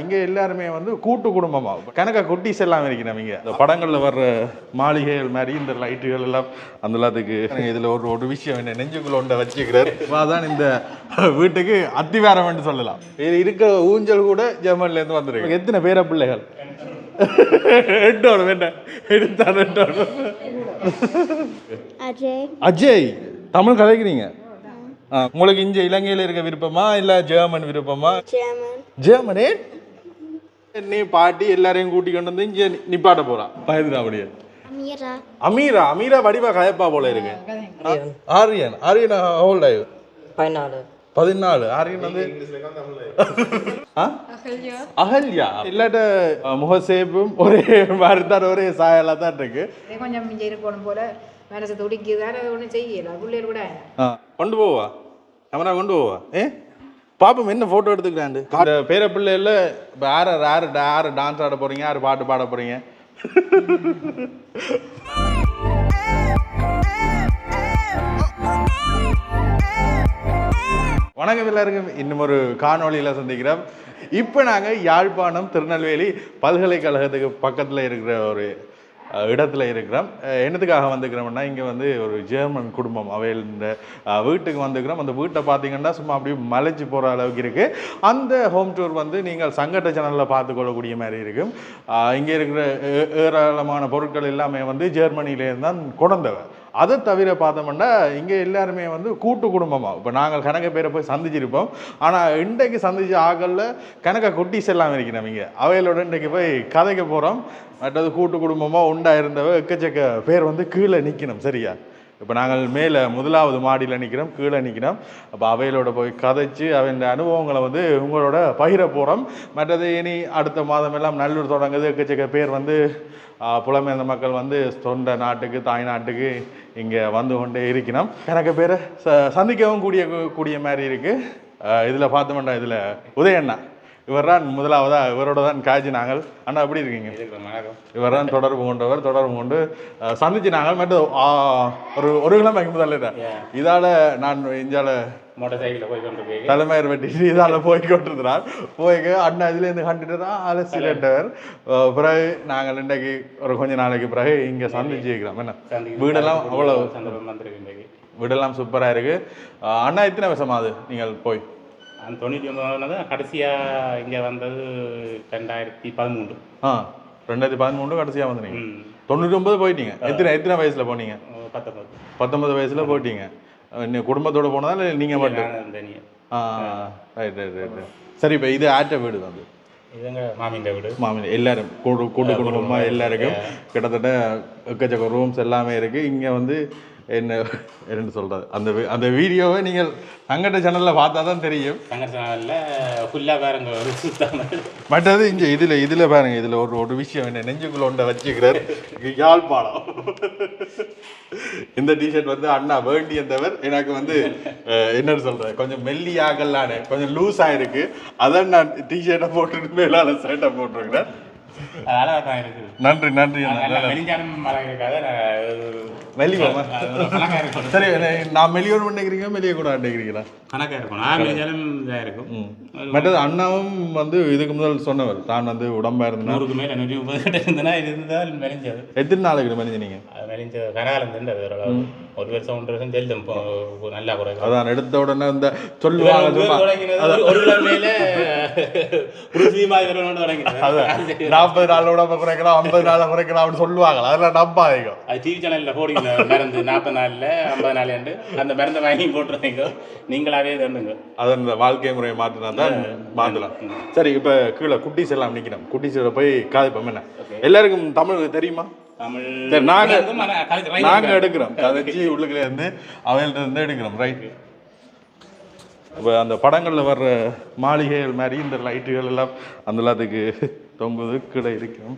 இங்க எல்லாருமே வந்து கூட்டு குடும்பமா. கணக்க குட்டீஸ் எல்லாம் இருக்கிறோம் இங்க. இந்த படங்கள்ல வர்ற மாளிகைகள் மாதிரி இந்த லைட்டுகள் எல்லாம் அந்த எல்லாத்துக்கு இதுல ஒரு ஒரு விஷயம் என்ன நெஞ்சுக்குள்ள ஒன்றை வச்சுக்கிறார். அதான் இந்த வீட்டுக்கு அத்திவாரம்னு சொல்லலாம். இது இருக்கிற ஊஞ்சல் கூட ஜெர்மன்ல இருந்து வந்திருக்கு. எத்தனை பேர பிள்ளைகள்? எட்டோட வேண்டாம் எடுத்தான் எட்டோட அஜய். தமிழ் கதைக்கிறீங்க ஆ, உங்களுக்கு இங்க இலங்கையில இருக்க விருப்பமா இல்ல ஜெர்மன் விருப்பமா? ஜெர்மன். ஜெர்மனே? நீ பாட்டி எல்லாரையும் கூட்டி கொண்டு வந்து இங்க நிப்பாட்ட போறா. பயந்துடா அப்படியே அமீரா. அமீரா அமீரா வடிவா கயப்பா போல இருக்கு. ஆரியன். ஆரியன் ஹோல்ட் ஆயு பதினாலு. பதினாலு. ஆரியன் வந்து ஆ? அகல்யா. இல்லாட்ட முகசேப்பும் ஒரே மாதிரி ஒரே சாயலா தான் இருக்கு. கொஞ்சம் போல. மனசு துடிக்குது ஒன்றும் செய்யல. பிள்ளைகள் கூட கொண்டு போவா. கேமரா கொண்டு போவா? ஏ? பாப்போம் என்ன ஃபோட்டோ எடுத்துக்கிறாண்டு இந்த பேர பிள்ளைல இப்போ யார் யார் யார் டான்ஸ் ஆட போறீங்க யார் பாட்டு பாட போறீங்க? வணக்கம் எல்லாருக்கும். இன்னும் ஒரு காணொளியில் சந்திக்கிறோம். இப்போ நாங்கள் யாழ்ப்பாணம் திருநெல்வேலி பல்கலைக்கழகத்துக்கு பக்கத்தில் இருக்கிற ஒரு இடத்துல இருக்கிறோம். என்னத்துக்காக வந்துக்கிறோம்னா இங்கே வந்து ஒரு ஜெர்மன் குடும்பம். அவையில் இந்த வீட்டுக்கு வந்துக்கிறோம் அந்த வீட்டை பார்த்தீங்கன்னா சும்மா அப்படியே மலைச்சு போகிற அளவுக்கு இருக்குது அந்த ஹோம் டூர் வந்து நீங்கள் சங்கட்ட சேனலில் பார்த்துக்கொள்ளக்கூடிய மாதிரி இருக்கும். இங்கே இருக்கிற ஏராளமான பொருட்கள் எல்லாமே வந்து ஜெர்மனியிலேருந்து தான் கொண்டவை அதை தவிர பார்த்தோம்னா இங்கே எல்லாருமே வந்து கூட்டு குடும்பமாக இப்போ நாங்கள் கணக்க பேரை போய் சந்திச்சிருப்போம். ஆனால் இன்றைக்கு சந்திச்ச ஆக்களில் கணக்க குட்டிஸ் எல்லாம் இருக்கிறோம் இங்கே. அவைகளோட இன்றைக்கு போய் கதைக்க போகிறோம் மற்றது கூட்டு குடும்பமாக உண்டா இருந்தவ எக்கச்சக்க பேர் வந்து கீழே நிற்கணும் சரியா? இப்போ நாங்கள் மேலே முதலாவது மாடியில் நிற்கிறோம் கீழே நிற்கிறோம் அப்போ அவைகளோட போய் கதைச்சு அவன் அனுபவங்களை வந்து உங்களோட பகிர போகிறோம் மற்றது இனி அடுத்த மாதம் எல்லாம் நல்லூர் தொடங்குது. எக்கச்சக்க பேர் வந்து புலமேந்த புலம்பெயர்ந்த மக்கள் வந்து தொண்ட நாட்டுக்கு தாய் நாட்டுக்கு இங்கே வந்து கொண்டே இருக்கணும் எனக்கு பேரை ச சந்திக்கவும் கூடிய கூடிய மாதிரி இருக்குது இதில் பார்த்தோம்னா இதில் உதயண்ணா. இவர் தான் முதலாவதா இவரோட தான் காய்ச்சி நாங்கள். அண்ணா எப்படி இருக்கீங்க? இவர் தான் தொடர்பு கொண்டவர் தொடர்பு கொண்டு சந்திச்சு நாங்கள் மட்டும் ஒரு ஒரு கிழமைக்கு முதல்ல இதால நான் இஞ்சால மோட்டார் சைக்கிளில் போய் கொண்டு போய் தலைமையர் வெட்டி இதால போய் கொண்டிருக்கிறார். போய்க்கு அண்ணா இதுலேருந்து கண்டுட்டு தான் அலசிட்டவர் பிறகு நாங்கள் இன்றைக்கு ஒரு கொஞ்ச நாளைக்கு பிறகு இங்கே சந்திச்சு இருக்கிறோம் என்ன? வீடெல்லாம் அவ்வளோ வீடெல்லாம் சூப்பராக இருக்கு. அஹ், அண்ணா எத்தனை வருஷம் ஆகுது நீங்கள் போய். அந்த தொண்ணூற்றி ஒன்பது தான் கடைசியாக இங்கே வந்தது ரெண்டாயிரத்தி பதிமூன்று. ஆ ரெண்டாயிரத்தி பதிமூணு கடைசியாக வந்து நீங்கள் ம். தொண்ணூற்றி ஒன்பது போயிட்டீங்க. எத்தனை எத்தனை வயசில் போனீங்க? பத்தொன்பது. பத்தொன்பது வயசுல போயிட்டீங்க. குடும்பத்தோட போனதா இல்லை நீங்கள் மட்டும்? ஆ ரைட் ரைட் ரைட் சரி இப்போ இது ஆட்ட வீடு வந்து? இதுங்க மாமின்ற வீடு. மாமி எல்லாரும் கூடு கூட்டு குடும்பமாக எல்லாருக்கும் கிட்டத்தட்ட எக்கச்சக்க ரூம்ஸ் எல்லாமே இருக்குது இங்கே வந்து என்ன என்னன்னு சொல்கிறது அந்த அந்த வீடியோவை நீங்கள் சங்கட்ட சேனலில் பார்த்தா தான் தெரியும். சங்கர்சனாவில் ஃபுல்லாக வேறங்க ஒரு சுத்தமாக மற்றது இங்கே இதில் இதில் பாருங்க இதில் ஒரு ஒரு விஷயம் என்ன நெஞ்சுக்குள்ள ஒன்றை வச்சுக்கிறார். யாழ்ப்பாணம் இந்த டிஷர்ட் வந்து அண்ணா வேண்டியந்தவர் எனக்கு வந்து என்னன்னு சொல்கிறேன் கொஞ்சம் மெல்லியாகலானே கொஞ்சம் லூஸாக இருக்கு. அதான் நான் டிஷர்ட்டை போட்டுட்டு மேலான ஷர்ட்டை போட்டிருக்கிறேன். நன்றி நன்றி சரி நான் மெலியோடு நினைக்கிறீங்க மெலிய கூட நினைக்கிறீங்களா? கணக்காக இருக்கும் நான் மெலிஞ்சாலும் இதாக இருக்கும். மற்றது அண்ணாவும் வந்து இதுக்கு முதல் சொன்னவர். தான் வந்து உடம்பா இருந்தேன் நூறுக்கு மேலே நூற்றி முப்பது கிட்ட இது இருந்தால் மெலிஞ்சது. எத்தனை நாளைக்கு மெலிஞ்சு நீங்க அது மெலிஞ்ச கனகாலம் இருந்தது ஓரளவு. ஒரு வருஷம் ஒன்றரை வருஷம் இப்போ நல்லா குறைக்கும் அதான் எடுத்த உடனே இந்த சொல்லுவாங்க. ஒரு தொடங்கினது. அதான். நாற்பது நாள் உடம்ப குறைக்கலாம் ஐம்பது நாள் குறைக்கலாம் அப்படின்னு சொல்லுவாங்க. அதெல்லாம் நம்பாதீங்க அது டிவி சேனல்ல போடுங்க மருந்து. நாற்பது நாள்ல ஐம்பது நாள் அந்த மருந்தை வாங்கி போட்டுருந்தீங்க நீங்களாவே தண்டுங்க அதை இந்த வாழ்க்கை முறையை மாற்றினா தான் மாற்றலாம். சரி இப்போ கீழே குட்டீஸ் எல்லாம் நிற்கணும் குட்டீஸோட போய் காதைப்போம் என்ன? எல்லாருக்கும் தமிழ் தெரியுமா? சரி நாங்க நாங்க. எடுக்கிறோம். கதைச்சி உள்ளுக்குள்ள இருந்து அவையில இருந்து எடுக்கிறோம். ரைட் இப்போ அந்த படங்கள்ல வர்ற மாளிகைகள் மாதிரி இந்த லைட்டுகள் எல்லாம் அந்த எல்லாத்துக்கு தொங்குது கீழே இருக்கும்.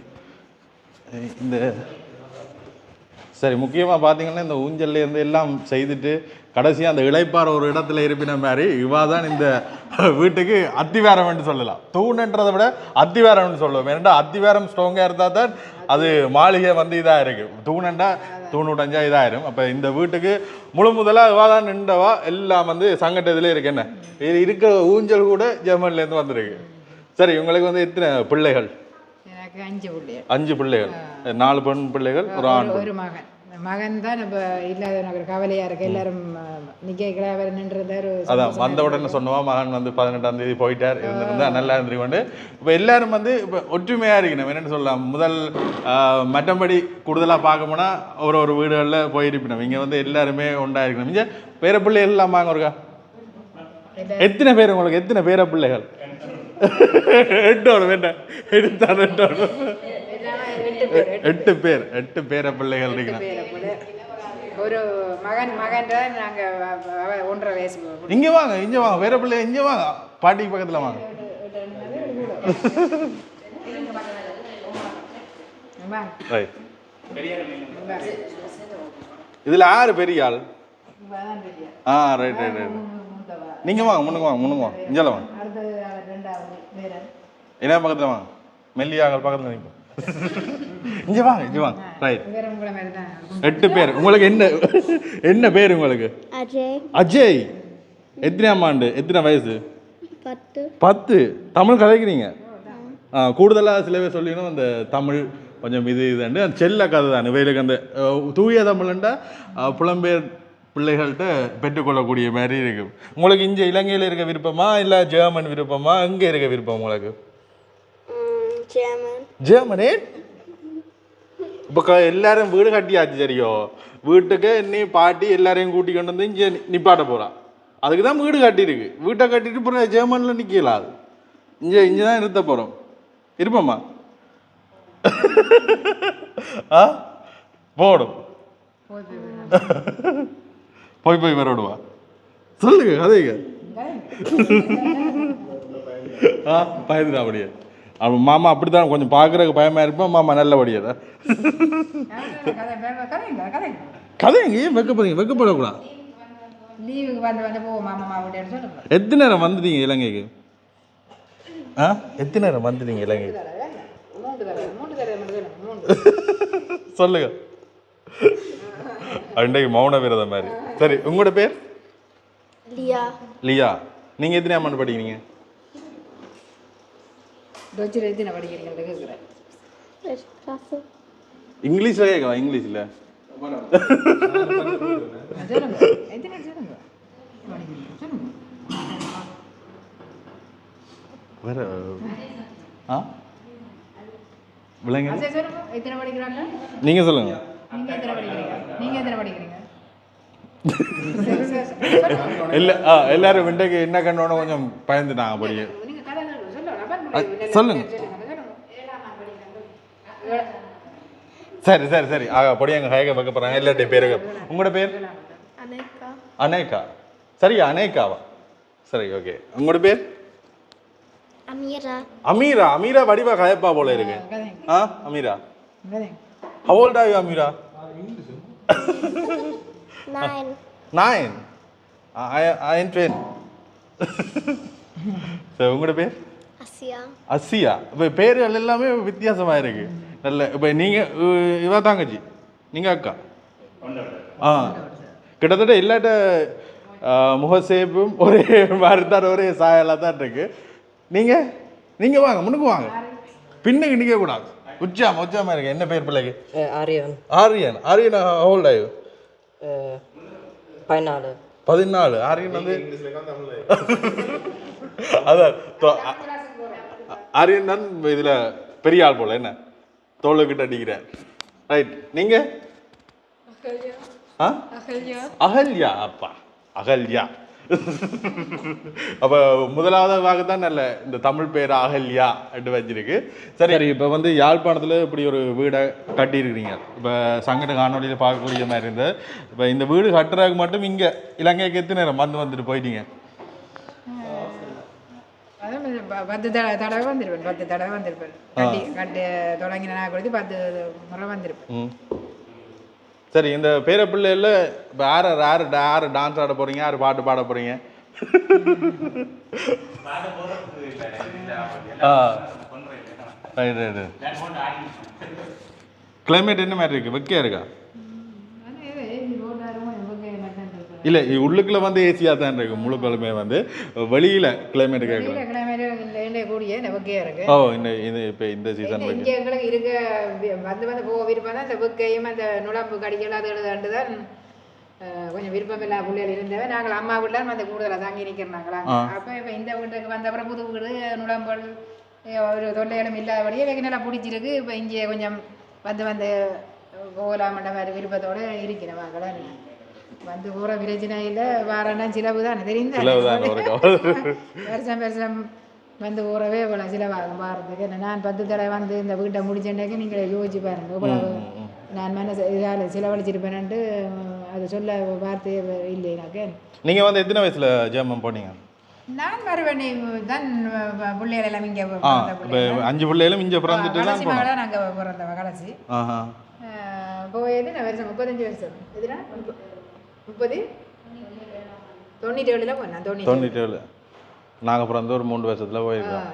இந்த சரி முக்கியமாக பார்த்தீங்கன்னா இந்த ஊஞ்சல்ல இருந்து எல்லாம் செய்துட்டு கடைசியாக அந்த இளைப்பாற ஒரு இடத்துல இருப்பின மாதிரி இவா தான் இந்த வீட்டுக்கு அத்திவாரம்னு சொல்லலாம். தூணுன்றதை விட அத்திவாரம்னு சொல்லுவோம். ஏன்னா அத்திவாரம் ஸ்ட்ராங்காக இருந்தால் தான் அது மாளிகை வந்து இதாக இருக்கு. தூணண்டா தூணு உடைஞ்சா இதாயிரும் அப்போ இந்த வீட்டுக்கு முழு முதலாக இவா தான் நின்றவா எல்லாம் வந்து சங்கட்ட இதில் இருக்கு என்ன? இது இருக்கிற ஊஞ்சல் கூட ஜெர்மன்லேருந்து வந்திருக்கு. சரி உங்களுக்கு வந்து எத்தனை பிள்ளைகள்? அஞ்சு பிள்ளைகள். அஞ்சு பிள்ளைகள். நாலு பெண் பிள்ளைகள் ஒரு ஆண் ஒரு மகன். மகன் தான் இப்போ இல்லாத எனக்கு கவலையாக இருக்கு எல்லாரும் நிற்க கிடாவர் நின்றுருந்தார் அதான் வந்த உடனே சொன்னவா மகன் வந்து பதினெட்டாம் தேதி போயிட்டார் இருந்திருந்தா நல்லா இருந்திருக்கொண்டு இப்போ எல்லாரும் வந்து இப்போ ஒற்றுமையாக இருக்கணும் என்னென்னு சொல்லலாம். முதல் மற்றபடி கூடுதலாக பார்க்க போனால் ஒரு ஒரு வீடுகளில் போயிருப்பினோம். இங்கே வந்து எல்லாருமே ஒன்றா இருக்கணும். இங்கே பேர பிள்ளைகள் எல்லாம் வாங்க ஒருக்கா? எத்தனை பேர் உங்களுக்கு? எத்தனை பேர பிள்ளைகள்? எட்டோட வேண்டாம் எடுத்தாரு எட்டோட எட்டு பேர் எட்டு பேர பிள்ளைகள் ஒரு மகன் மகன் தான் நாங்கள் ஒன்றரை வயசு. இங்கே வாங்க இங்கே வாங்க வேற பிள்ளை இங்கே வாங்க. பாட்டிக்கு பக்கத்தில் வாங்க. இதில் யார் பெரிய ஆள். ஆ ரைட் ரைட் ரைட். நீங்கள் வாங்க முன்னுக்கு வாங்க முன்னுக்கு வாங்க. இஞ்சால வாங்க. என்ன பக்கத்தில் வாங்க. மெல்லியாக்கள் பக்கத்தில் நிற்கும் இங்கே வாங்க இங்கே வாங்க. ரைட் எட்டு பேர். உங்களுக்கு என்ன என்ன பேர் உங்களுக்கு? அஜய். எத்தனையாம் ஆண்டு? எத்தனை வயசு? பத்து. தமிழ் கதைக்கிறீங்க கூடுதலாக சில பேர் சொல்லிக்கணும் அந்த தமிழ் கொஞ்சம் இது இதுண்டு. அந்த செல்ல கதை தான். இவைகளுக்கு அந்த தூய தமிழ்ண்டா புலம்பெயர் பிள்ளைகள்கிட்ட பெற்றுக்கொள்ளக்கூடிய மாதிரி இருக்கு. உங்களுக்கு இங்கே இலங்கையில் இருக்க விருப்பமா இல்லை ஜெர்மன் விருப்பமா? எங்கே இருக்க விருப்பம் உங்களுக்கு? ஜெர்மன். ஜெர்மனி? இப்போ க எல்லாரும் வீடு கட்டியாச்சு சரியோ வீட்டுக்கு என்னையும் பாட்டி எல்லாரையும் கூட்டி கொண்டு வந்து இங்கே நிப்பாட்ட போகிறான் அதுக்கு தான் வீடு கட்டியிருக்கு வீட்டை கட்டிட்டு அப்புறம் ஜெர்மனில் நிற்கல அது இங்கே இங்கே தான் நிறுத்த போகிறோம் இருப்போம்மா ஆ போடும் போய் போய் வரவிடுவா சொல்லுங்க கதைங்க ஆ பயந்துடா அப்படியே அவன் மாமா அப்படித்தான் கொஞ்சம் பார்க்குறதுக்கு பயமா இருப்பான் மாமா நல்லபடியா கதை வேற கதைங்க ஏன் வைக்கப்படுறீங்க வைக்கப்படக்கூடாது எத்தனை நேரம் வந்துட்டீங்க இலங்கைக்கு? ஆ? எத்தனை நேரம் வந்துட்டீங்க இலங்கைக்கு? சொல்லுங்க. அன்றைக்கு மௌன விரதம் மாதிரி. சரி உங்களோட பேர்? லியா. லியா. நீங்கள் எத்தனை ஆண்டு படிக்கிறீங்க? டொச்சில் எத்தனை படிக்கிறீங்கன்னு கேட்குறேன் இங்கிலீஷில் கேட்கலாம் இங்கிலீஷில். வேற ஆ விளைங்க எத்தனை படிக்கிறாங்க நீங்கள் சொல்லுங்க. நீங்க எத்தனை படிக்கிறீங்க எத்தனை படிக்கிறீங்க சொல்லுங்க. ஆ எல்லாரும் விண்டைக்கு என்ன கண்டோன்னு கொஞ்சம் பயந்துட்டாங்க படிக்க படிக்கிறாங்க. சரி சரி சரி. ஆக படியாங்க ஹயக பார்க்க போகிறாங்க எல்லாட்டையும் பேருங்க. உங்களோட பேர்? அனேகா. அனேகா. சரியா அனேகாவா? சரி ஓகே. உங்களோட பேர்? அமீரா. அமீரா. அமீரா வடிவா கயப்பா போல இருக்கு. ஆ Ameera. How old are you, Ameera? Nine nine I I twenty சரி உங்களோட பேர்? அசியா. அசியா. இப்போ பேர்கள் எல்லாமே வித்தியாசமாக இருக்கு. நல்ல இப்போ நீங்கள் இவா தாங்கச்சி. நீங்கள் அக்கா. ஆ. கிட்டத்தட்ட எல்லாட்ட முகசேப்பும் ஒரே மாதிரி தான் ஒரே சாயலாக தான் இருக்கு. நீங்கள் நீங்கள் வாங்க முன்னுக்கு வாங்க. பின்னுக்கு நிற்க கூடாது. உச்சாம உச்சாம இருக்கு என்ன பேர் பிள்ளைக்கு? Aryan, ஆரியன். ஆரியன். ஹோல்ட் ஆயு பதினாலு. பதினாலு. ஆரியன் வந்து அதான். தொ- அ- ஆரியன் தான் இதில் பெரிய ஆள் போல என்ன? தோளுக்கிட்ட அடிக்கிறார் ரைட் நீங்க? ஆ? அகல்யா. அப்பா. அகல்யா. அப்ப முதலாவதாக தான் நல்ல இந்த தமிழ் பேர் அகல்யா அப்படின்னு வச்சிருக்கு. சரி இப்போ வந்து யாழ்ப்பாணத்துல இப்படி ஒரு வீடை கட்டியிருக்கிறீங்க. இப்போ சங்கட காணொலியில் பார்க்கக்கூடிய மாதிரி இருந்தது. இப்போ இந்த வீடு கட்டுறதுக்கு மட்டும் இங்க இலங்கைக்கு எத்தனை நேரம்? வந்து வந்துட்டு போயிட்டீங்க. பத்து தடவை தடவை வந்திருப்பேன். பத்து தடவை வந்திருப்பேன். கட்டி கட்டு தொடங்கின கொடுத்து பத்து முறை வந்திருப்பேன். சரி இந்த பேர பிள்ளைல இப்போ யார் யார் யார் டான்ஸ் ஆட போறீங்க? யார் பாட்டு பாட போறீங்க? ஆ. ரைட் ரைட் கிளைமேட் என்ன மாதிரி இருக்கு? வெக்கையா இருக்கா ஆனால் ஏதோ ஏசி போட்டாரும் இவங்க மட்டும் இருப்பேன் இல்லை உள்ளுக்குள்ள வந்து ஏசியாக தான் இருக்கு. முழுக்களுமே வந்து வெளியில கிளைமேட் கேட்கல வெளியில் கிளம்பி இல்லை நீண்ட கூடிய நெவக்கையாக இருக்கு. ஓ இந்த இது இப்போ இந்த சீசன் இங்க எங்களுக்கு இருக்க வந்து வந்து போக விருப்பம் தான். இந்த அந்த நுழம்பு கடிகள் அது எழுதாண்டு தான் கொஞ்சம் விருப்பம் இல்லாத பிள்ளைகள் இருந்தவ நாங்கள் அம்மா வீட்டில் வந்து கூடுதலாக தாங்கி நிற்கிறாங்களா அப்போ இப்போ இந்த வீட்டுக்கு வந்த அப்புறம் புது வீடு நுழம்பல் ஒரு தொல்லைகளும் இல்லாதபடியே வெகு நல்லா பிடிச்சிருக்கு. இப்போ இங்கே கொஞ்சம் வந்து வந்து போகலாமன்ற மாதிரி விருப்பத்தோடு இருக்கிறேன் வாங்கல வந்து போகிற பிரச்சனை இல்லை வாரம்னா சிலவு தான். தெரியும் வருஷம் வருஷம் வந்து ஊறவே இவ்வளோ சிலவாகும் பாரத்துக்கு நான் பத்து தடவை வந்து இந்த வீட்டை முடிச்சேன்னாக்க நீங்கள் யோசிச்சு பாருங்க இவ்வளவு. நான் மனசு இதால் செலவழிச்சிருப்பேன்ட்டு அது சொல்ல வார்த்தையே இல்லைனாக்க. நீங்கள் வந்து எத்தனை வயசில் ஜெர்மன் போனீங்க? நான் மறுபடி தான் பிள்ளைகள் எல்லாம் இங்கே அஞ்சு பிள்ளைகளும் இங்கே பிறந்துட்டு தான் கடைசி போனோம். மகளா நாங்கள் பிறந்தவ கடைசி போயது நான் வருஷம் முப்பத்தஞ்சு வருஷம். எதுனா? முப்பது? தொண்ணூற்றி ஏழில் போனேன் தொண்ணூற்றி ஏழு நாங்கள் பிறந்து ஒரு மூணு வருஷத்தில் போயிருக்கோம்.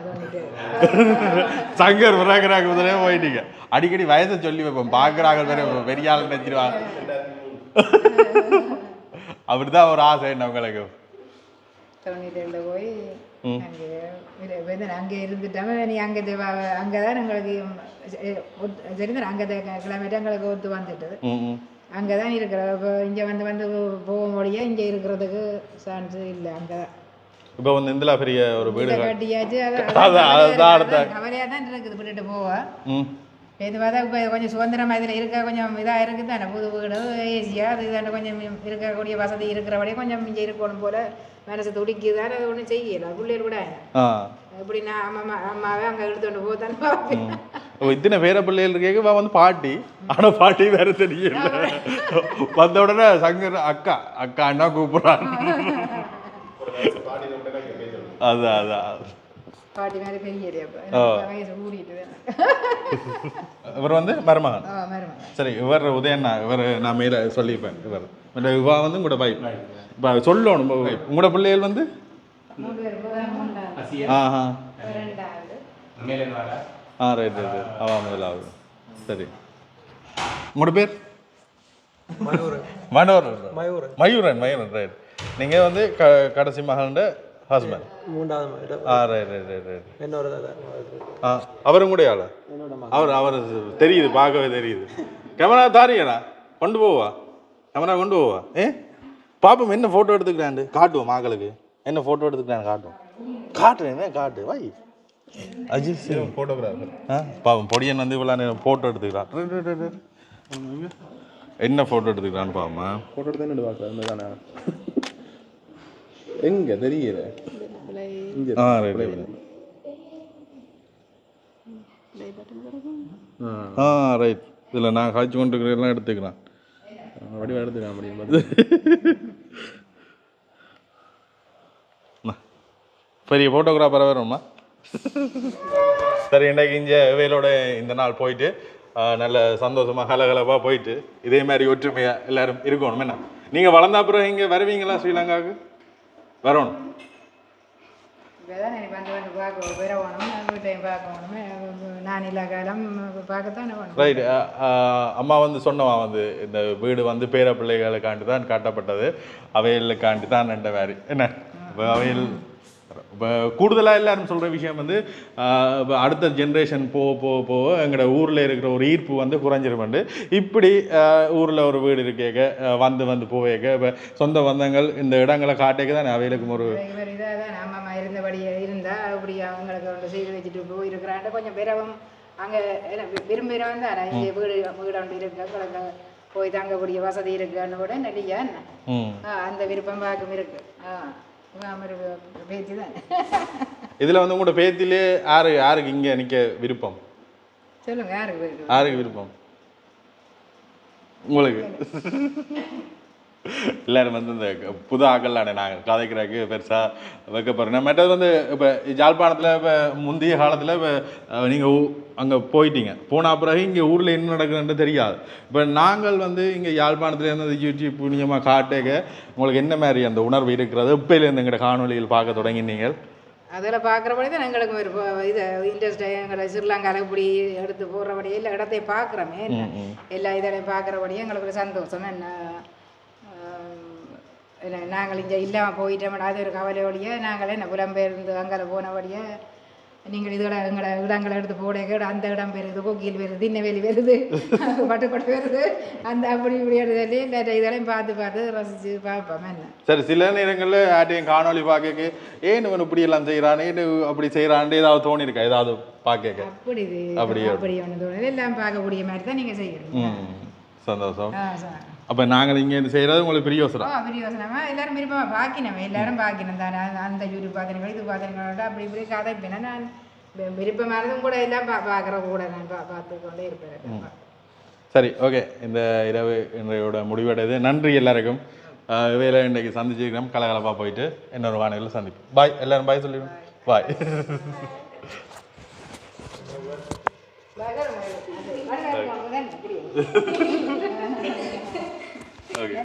சங்கர் விராகராக முதலே போயிட்டீங்க. அடிக்கடி வயசை சொல்லி வைப்போம். பார்க்குறாங்க வேற பெரிய ஆள் நினச்சிருவாங்க அப்படிதான் ஒரு ஆசை என்ன உங்களுக்கு? தொண்ணூற்றி போய். அங்கே இருந்துட்டாம நீ அங்கே அங்கே தான் எங்களுக்கு தெரிந்து அங்கே கிளம்பிட்டு எங்களுக்கு ஒத்து வந்துட்டது. அங்கே தான் இருக்கிற இப்போ இங்கே வந்து வந்து போக முடிய இங்கே இருக்கிறதுக்கு சான்ஸ் இல்லை அங்கே தான் இப்போ வந்து இந்திலா பெரிய ஒரு வீடு கட்டியாச்சு அதான், கவலையாக தான் இருக்குது விட்டுட்டு போவா ம். இதுவாக தான் இப்போ கொஞ்சம் சுதந்திரமாக இதில் இருக்க கொஞ்சம் இதாக இருக்குது தானே புது வீடு ஏசியாக அது இதாண்ட கொஞ்சம் இருக்கக்கூடிய வசதி இருக்கிறபடியே கொஞ்சம் இங்கே இருக்கணும் போல் மனசு துடிக்குதானே அது ஒன்றும் செய்யலை பிள்ளைகள் கூட. ஆ. எப்படி நான் அம்மா அம்மாவே அங்கே எடுத்துகிட்டு போதானே பார்ப்பேன். ஓ, இத்தனை பேர பிள்ளைகள் இருக்கேங்க இவ வந்து பாட்டி. ஆனா பாட்டி வேற தெரியல. வந்த உடனே சங்கர் அக்கா அக்கா அண்ணா கூப்பிடுறான் அதான் அதான் இவர் வந்து மருமகன்? சரி இவர் உதயண்ணா இவர் நான் மேல சொல்லிப்பேன் இவர். இவா வந்து உங்களோட பை இப்போ சொல்லணும் உங்களோட பிள்ளைகள் வந்து? ஆஹா. ஆ ரைட் ரைட் அவா முதலாவது சரி. உங்களோட பேர்? மனோரன் மயூரன் மயூரன் மயூரன் ரைட் நீங்கள் வந்து க கடைசி மகன்ட ஹஸ்பண்ட் மூன்றாவது ஆ ரைட் ரைட் ரைட் ரைட் என்னோட ஆ அவரும் கூட ஆளா? அவர் அவர் தெரியுது பார்க்கவே தெரியுது. கேமரா தாரியடா. கொண்டு போவா. கேமரா கொண்டு போவா. ஏ? பாப்போம் என்ன ஃபோட்டோ எடுத்துக்கிறாண்டு? காட்டுவோம் மக்களுக்கு. என்ன ஃபோட்டோ எடுத்துக்கிறான்னு காட்டுவோம். காட்டுறேன் என்ன காட்டு? வை. அஜித் சிங். ஃபோட்டோகிராஃபர் ஆ? பாவம் பொடியன் வந்து இவ்வளோ நேரம் ஃபோட்டோ எடுத்துக்கிறான். என்ன ஃபோட்டோ எடுத்துக்கிறான்னு பாவமா? ஃபோட்டோ எடுத்து என்ன பார்க்குறது அந்த தானே? எங்க? தெரியல ஆ ரைட் ரைட் ஆ ரைட் இதில் நான் காய்ச்சி கொண்டு இருக்கிறதெல்லாம் எடுத்துக்கிறேன். வடிவம் எடுத்துக்கலாம் முடியும் பெரிய ஃபோட்டோகிராஃபராக வரும்மா சரி இன்றைக்கு இங்கே வேலோட இந்த நாள் போயிட்டு நல்ல சந்தோஷமாக கலகலப்பாக போயிட்டு இதே மாதிரி ஒற்றுமையாக எல்லாரும் இருக்கணும். என்ன? நீங்கள் வளர்ந்த அப்புறம் இங்கே வருவீங்களா ஸ்ரீலங்காவுக்கு? வரணும். ரைட் அம்மா வந்து சொன்னவா வந்து இந்த வீடு வந்து பேர பிள்ளைகளுக்காண்டி தான் கட்டப்பட்டது. அவைகளுக்காண்டி தான் என்ற மாதிரி என்ன அவைகள் இப்போ கூடுதலாக எல்லாரும் சொல்கிற விஷயம் வந்து அடுத்த ஜென்ரேஷன் போக போக போக எங்களோட ஊரில் இருக்கிற ஒரு ஈர்ப்பு வந்து குறைஞ்சிருமெண்டு இப்படி ஊரில் ஒரு வீடு இருக்கேக்க வந்து வந்து போவேக்க இப்போ சொந்த பந்தங்கள் இந்த இடங்களை காட்டேக்க தான் அவைகளுக்கும் ஒரு இருந்தபடியே இருந்தா அப்படி அவங்களுக்கு ஒன்று செய்து வச்சுட்டு போயிருக்கிறான்ட்டு கொஞ்சம் பிறவும் அங்கே விரும்புகிறவன் தான் இங்கே வீடு வீடு ஒன்று இருக்கு போய் தங்கக்கூடிய வசதி இருக்குன்னு கூட நிறையா அந்த விருப்பம் பார்க்கும் இருக்கு. ஆ. பேச்சு தான். இதில் வந்து உங்களோட பேத்திலே யாரு யாருக்கு இங்கே நிற்க விருப்பம்? சொல்லுங்க யாருக்கு யாருக்கு விருப்பம்? உங்களுக்கு? எல்லாரும் வந்து இந்த புது ஆக்கள்லானே நாங்கள் கதைக்கிறதுக்கு பெருசாக வைக்க போகிறோம் மற்றது வந்து இப்போ யாழ்ப்பாணத்தில் இப்போ முந்தைய காலத்தில் இப்போ நீங்கள் அங்கே போயிட்டீங்க. போன பிறகு இங்கே ஊரில் என்ன நடக்குதுன்னு தெரியாது. இப்போ நாங்கள் வந்து இங்கே யாழ்ப்பாணத்துல இருந்து யூடியூப் புண்ணியமாக காட்டேக்க உங்களுக்கு என்ன மாதிரி அந்த உணர்வு இருக்கிறது? இப்போலேருந்து எங்களோட காணொலிகள் பார்க்க தொடங்கினீங்க அதில் பார்க்குறபடி தான் எங்களுக்கு ஒரு இது இன்ட்ரெஸ்ட் எங்களை ஸ்ரீலங்காவில் இப்படி எடுத்து போடுறபடி எல்லா இடத்தையும் பார்க்குறோமே. எல்லா இதழையும் பார்க்குறபடியே எங்களுக்கு ஒரு சந்தோஷம். என்ன நாங்கள் இங்கே இல்லாமல் போயிட்டோம் அது ஒரு கவலையோடையே நாங்கள் என்ன புலம்பெயர்ந்து அங்கே போனபடியே நீங்கள் இதோட எங்களோட இடங்களை எடுத்து போட அந்த இடம் வருது கோக்கில் வருது திண்ணவேலி வருது பட்டுக்கோட்டை வருது அந்த அப்படி இப்படி இந்த இதெல்லாம் பார்த்து பார்த்து ரசித்து பார்ப்போம் என்ன. சரி சில நேரங்களில் யார்ட்டையும் காணொளி பார்க்க ஏன் இவன் இப்படி எல்லாம் செய்கிறான் ஏன் அப்படி செய்கிறான்னு ஏதாவது தோணிருக்கா ஏதாவது பார்க்க அப்படி இது அப்படி அப்படி ஒன்று தோணுது எல்லாம் பார்க்கக்கூடிய மாதிரி தான் நீங்கள் செய்யணும். சந்தோஷம். ஆ சரி. அப்போ நாங்கள் இங்கே செய்கிறது உங்களுக்கு பெரிய யோசனை. பெரிய யோசனமா எல்லாரும் விருப்பமாக பார்க்கணும் எல்லாரும் பார்க்கணும் தானே அந்த- யூடியூப் பார்த்துருக்கோம் இது பார்த்துருக்கோம் அப்படி இப்படி கதை இப்போ நான் வி- விருப்பமா இருந்தும் கூட எல்லாம் பா பார்க்குற கூட நான் பா பார்த்து கொண்டே இருப்பேன் சரி ஓகே. இந்த இரவு இன்றையோட முடிவடையுது நன்றி எல்லாருக்கும். வேலை இன்றைக்கு சந்திச்சிருக்கிறோம். கலகலப்பாக போயிட்டு இன்னொரு வானிலையில் சந்திப்போம். பாய் எல்லாரும் பாய் சொல்லிடுவோம் பாய் வடகர் மழை.